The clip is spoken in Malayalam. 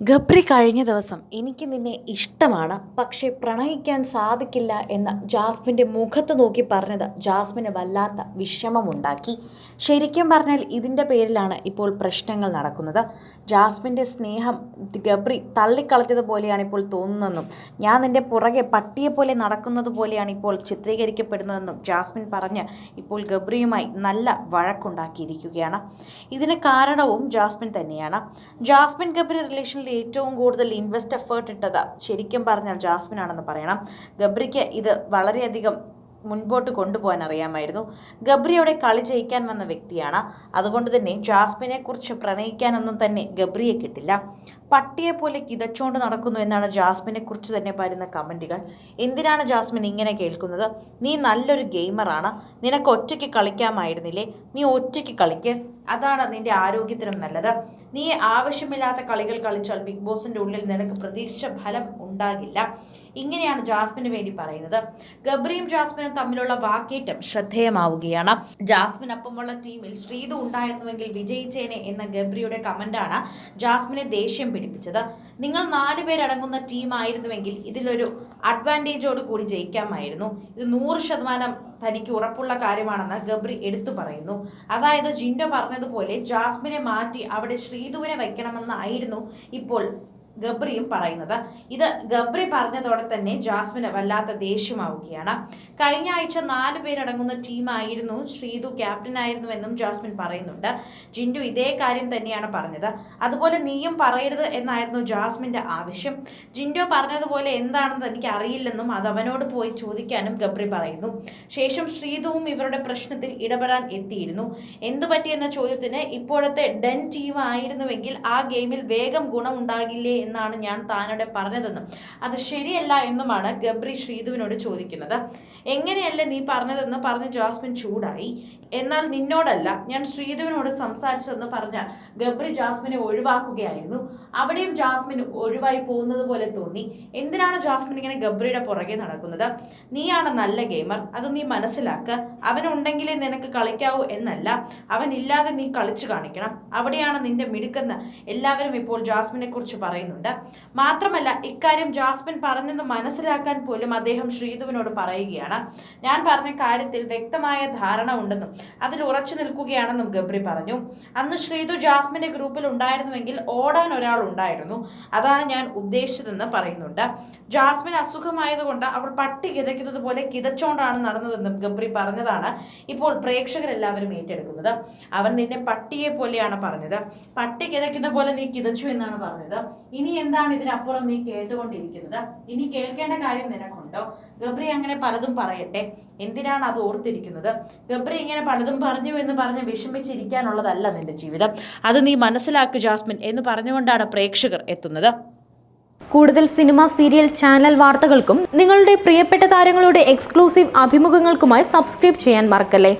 ഗബ്രി കഴിഞ്ഞ ദിവസം എനിക്ക് നിന്നെ ഇഷ്ടമാണ് പക്ഷേ പ്രണയിക്കാൻ സാധിക്കില്ല എന്ന് ജാസ്മിന്റെ മുഖത്ത് നോക്കി പറഞ്ഞത് ജാസ്മിന് വല്ലാത്ത വിഷമമുണ്ടാക്കി. ശരിക്കും പറഞ്ഞാൽ ഇതിന്റെ പേരിലാണ് ഇപ്പോൾ പ്രശ്നങ്ങൾ നടക്കുന്നത്. ജാസ്മിന്റെ സ്നേഹം ഗബ്രി പോലെയാണ് ഇപ്പോൾ തോന്നുന്നതെന്നും ഞാൻ നിന്റെ പുറകെ പട്ടിയെപ്പോലെ നടക്കുന്നത് പോലെയാണ് ഇപ്പോൾ ചിത്രീകരിക്കപ്പെടുന്നതെന്നും ജാസ്മിൻ പറഞ്ഞ് ഇപ്പോൾ ഗബ്രിയുമായി നല്ല വഴക്കുണ്ടാക്കിയിരിക്കുകയാണ്. ഇതിന് കാരണവും ജാസ്മിൻ തന്നെയാണ്. ജാസ്മിൻ ഗബ്രി റിലേഷനിൽ ഏറ്റവും കൂടുതൽ ഇൻവെസ്റ്റ് എഫേർട്ട് ഇട്ടത് ശരിക്കും പറഞ്ഞാൽ ജാസ്മിൻ ആണെന്ന് പറയണം. ഗബ്രിക്ക് ഇത് വളരെയധികം മുൻപോട്ട് കൊണ്ടുപോകാൻ അറിയാമായിരുന്നു. ഗബ്രിയോടെ കളി ജയിക്കാൻ വന്ന വ്യക്തിയാണ്. അതുകൊണ്ട് തന്നെ ജാസ്മിനെ കുറിച്ച് പ്രണയിക്കാനൊന്നും തന്നെ ഗബ്രിയെ കിട്ടില്ല. പട്ടിയെ പോലെ കിതച്ചോണ്ട് നടക്കുന്നു എന്നാണ് ജാസ്മിനെ കുറിച്ച് തന്നെ വരുന്ന കമന്റുകൾ എന്തിനാണ് ജാസ്മിൻ ഇങ്ങനെ കേൾക്കുന്നത്? നീ നല്ലൊരു ഗെയിമറാണ് നിനക്ക് ഒറ്റയ്ക്ക് കളിക്കാമായിരുന്നില്ലേ? നീ ഒറ്റയ്ക്ക് കളിക്ക്. അതാണ് നിന്റെ ആരോഗ്യത്തിനും നല്ലത്. നീ ആവശ്യമില്ലാത്ത കളികൾ കളിച്ചാൽ ബിഗ് ബോസിന്റെ ഉള്ളിൽ നിനക്ക് പ്രതീക്ഷ ഫലം ഉണ്ടാകില്ല. ഇങ്ങനെയാണ് ജാസ്മിന് വേണ്ടി പറയുന്നത്. ഗബ്രിയും ജാസ്മിനും തമ്മിലുള്ള വാക്കേറ്റം ശ്രദ്ധേയമാവുകയാണ്. ജാസ്മിൻ അപ്പമുള്ള ടീമിൽ ശ്രീതു ഉണ്ടായിരുന്നുവെങ്കിൽ വിജയിച്ചേനെ എന്ന ഗബ്രിയുടെ കമന്റാണ് ജാസ്മിനെ ദേഷ്യം പിടിപ്പിച്ചത്. നിങ്ങൾ നാല് പേരടങ്ങുന്ന ടീം ആയിരുന്നുവെങ്കിൽ ഇതിലൊരു അഡ്വാന്റേജോട് കൂടി ജയിക്കാമായിരുന്നു. ഇത് നൂറ് ശതമാനം തനിക്ക് ഉറപ്പുള്ള കാര്യമാണെന്ന് ഗബ്രി എടുത്തു പറയുന്നു. അതായത് ജിൻഡോ പറഞ്ഞതുപോലെ ജാസ്മിനെ മാറ്റി അവിടെ ശ്രീതുവിനെ വയ്ക്കണമെന്നായിരുന്നു ഇപ്പോൾ ഗബ്രിയും പറയുന്നത്. ഇത് ഗബ്രി പറഞ്ഞതോടെ തന്നെ ജാസ്മിന് വല്ലാത്ത ദേഷ്യമാവുകയാണ്. കഴിഞ്ഞ ആഴ്ച നാല് പേരടങ്ങുന്ന ടീമായിരുന്നു ശ്രീതു ക്യാപ്റ്റനായിരുന്നുവെന്നും ജാസ്മിൻ പറയുന്നുണ്ട്. ജിൻഡു ഇതേ കാര്യം തന്നെയാണ് പറഞ്ഞത്. അതുപോലെ നീയും പറയരുത് എന്നായിരുന്നു ജാസ്മിന്റെ ആവശ്യം. ജിൻഡു പറഞ്ഞതുപോലെ എന്താണെന്ന് എനിക്ക് അറിയില്ലെന്നും അത് അവനോട് പോയി ചോദിക്കാനും ഗബ്രി പറയുന്നു. ശേഷം ശ്രീതുവും ഇവരുടെ പ്രശ്നത്തിൽ ഇടപെടാൻ എത്തിയിരുന്നു. എന്തു പറ്റിയെന്ന ചോദ്യത്തിന് ഇപ്പോഴത്തെ ഡെൻ ടീം ആയിരുന്നുവെങ്കിൽ ആ ഗെയിമിൽ വേഗം ഗുണമുണ്ടാകില്ലേ എന്നാണ് ഞാൻ താനോടെ പറഞ്ഞതെന്നും. അത് ശരിയല്ല എന്നുമാണ് ഗബ്രി ശ്രീധുവിനോട് ചോദിക്കുന്നത്. എങ്ങനെയല്ല നീ പറഞ്ഞതെന്ന് പറഞ്ഞ് ജാസ്മിൻ ചൂടായി? എന്നാൽ നിന്നോടല്ല ഞാൻ ശ്രീധുവിനോട് സംസാരിച്ചതെന്ന് പറഞ്ഞ ഗബ്രി ജാസ്മിനെ ഒഴിവാക്കുകയായിരുന്നു. അവിടെയും ജാസ്മിൻ ഒഴിവായി പോകുന്നത് പോലെ തോന്നി. എന്തിനാണ് ജാസ്മിൻ ഇങ്ങനെ ഗബ്രിയുടെ പുറകെ നടക്കുന്നത്? നീയാണ് നല്ല ഗെയിമർ. അത് നീ മനസ്സിലാക്കുക അവനുണ്ടെങ്കിലേ നിനക്ക് കളിക്കാവൂ എന്നല്ല. അവനില്ലാതെ നീ കളിച്ചു കാണിക്കണം. അവിടെയാണ് നിന്റെ മിടുക്കെന്ന് എല്ലാവരും ഇപ്പോൾ ജാസ്മിനെ കുറിച്ച് പറയുന്നുണ്ട്. മാത്രമല്ല ഇക്കാര്യം ജാസ്മിൻ പറഞ്ഞെന്ന് മനസ്സിലാക്കാൻ പോലും അദ്ദേഹം ശ്രീധുവിനോട് പറയുകയാണ്. ഞാൻ പറഞ്ഞ കാര്യത്തിൽ വ്യക്തമായ ധാരണ ഉണ്ടെന്നും അതിൽ ഉറച്ചു നിൽക്കുകയാണെന്നും ഗബ്രി പറഞ്ഞു. അന്ന് ശ്രീധു ജാസ്മിന്റെ ഗ്രൂപ്പിൽ ഉണ്ടായിരുന്നുവെങ്കിൽ ഓടാൻ ഒരാൾ ഉണ്ടായിരുന്നു. അതാണ് ഞാൻ ഉദ്ദേശിച്ചതെന്ന് പറയുന്നുണ്ട്. ജാസ്മിൻ അസുഖമായതുകൊണ്ട് അവൾ പട്ടി കിതയ്ക്കുന്നത് പോലെ കിതച്ചോണ്ടാണ് നടന്നതെന്നും ഗബ്രി പറഞ്ഞതാണ് ഇപ്പോൾ പ്രേക്ഷകരെല്ലാവരും ഏറ്റെടുക്കുന്നത്. അവൻ നിന്നെ പട്ടിയെ പോലെയാണ് പറഞ്ഞത്. പട്ടി കിതയ്ക്കുന്ന പോലെ നീ കിതച്ചു എന്നാണ് പറഞ്ഞത്. ഇനി എന്താണ് ഇതിനപ്പുറം നീ കേട്ടുകൊണ്ടിരിക്കുന്നത്? ഇനി കേൾക്കേണ്ട കാര്യം നിനക്കുണ്ടോ? ഗബ്രി അങ്ങനെ പലതും പറയട്ടെ. എന്തിനാണ് അത് ഓർത്തിരിക്കുന്നത്? ഗബ്രി ഇങ്ങനെ പലതും പറഞ്ഞു എന്ന് പറഞ്ഞ് വിഷമിച്ചിരിക്കാനുള്ളതല്ല നിന്റെ ജീവിതം. അത് നീ മനസ്സിലാക്കു ജാസ്മിൻ എന്ന് പറഞ്ഞുകൊണ്ടാണ് പ്രേക്ഷകർ എത്തുന്നത്. കൂടുതൽ സിനിമ സീരിയൽ ചാനൽ വാർത്തകൾക്കും നിങ്ങളുടെ പ്രിയപ്പെട്ട താരങ്ങളുടെ എക്സ്ക്ലൂസീവ് അഭിമുഖങ്ങൾക്കുമായി സബ്സ്ക്രൈബ് ചെയ്യാൻ മറക്കല്ലേ?